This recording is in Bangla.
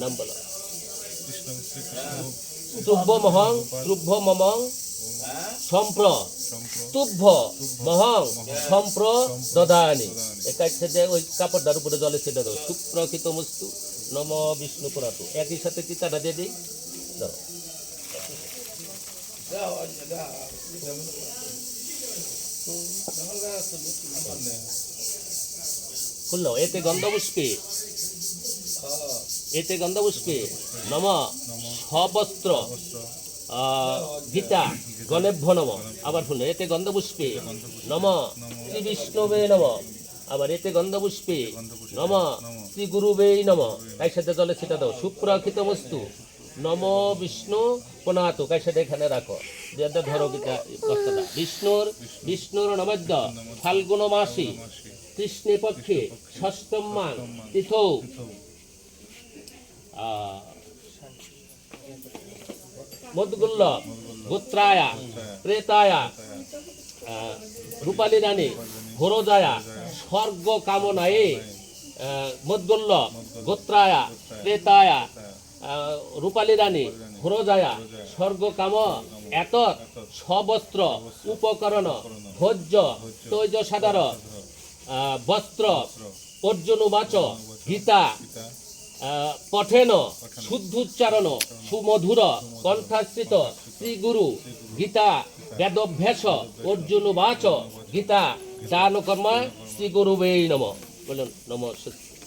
নাম বলো কৃষ্ণ তুভ্য মহং তুভ্য মমং সম্প্র তুভ্য মহং সম্প্র দদানি একাই ছেদে ওই কাপড়টার উপরে জলে ছেদে দাও সুপ্রকৃত মস্তু নম বিষ্ণু পুরাতু একই সাথে চিতাটা দিয়ে দিই দাও খুললো। এতে গন্ধ গন্ধপুষ্পে। এতে গন্ধপুষ্পে। নম। সবস্ত্র। গীতা। গণেভ্য নম। আবার শুনলো এতে গন্ধ গন্ধপুষ্পে। নম। শ্রী বিষ্ণবে নম। আবার এতে গন্ধ গন্ধপুষ্পে। নম। শ্রী গুরুবে নম। তাই সাথে জলে সেটা দাও সুপ্রক্ষিত বস্তু। নম বিষ্ণু পুনাত কাই সাথে এখানে রাখো। ধরো গীতা বিষ্ণুর বিষ্ণুর নবদ্য ফাল্গুন মাসি কৃষ্ণে পক্ষে ষষ্ঠম মান তীর্থৌ মদগুল্ল গোত্রায়া প্রেতায়া রূপালী রানী ঘোরজায়া স্বর্গ কামনায়ে মদগুল্ল গোত্রায়া প্রেতায়া রূপালী রানী ঘোরজায়া স্বর্গ কাম এত সবস্ত্র উপকরণ ভোজ্য তৈজ সাধার আহ, বস্ত্র অর্জুন বাচ গীতা পঠেন শুদ্ধোচ্চারণ সুমধুর কণ্ঠাশ্রিত শ্রীগুরু গীতা বেদভ্যাস অর্জুন বাচ গীতা দান শ্রীগুরু নম। বলুন নম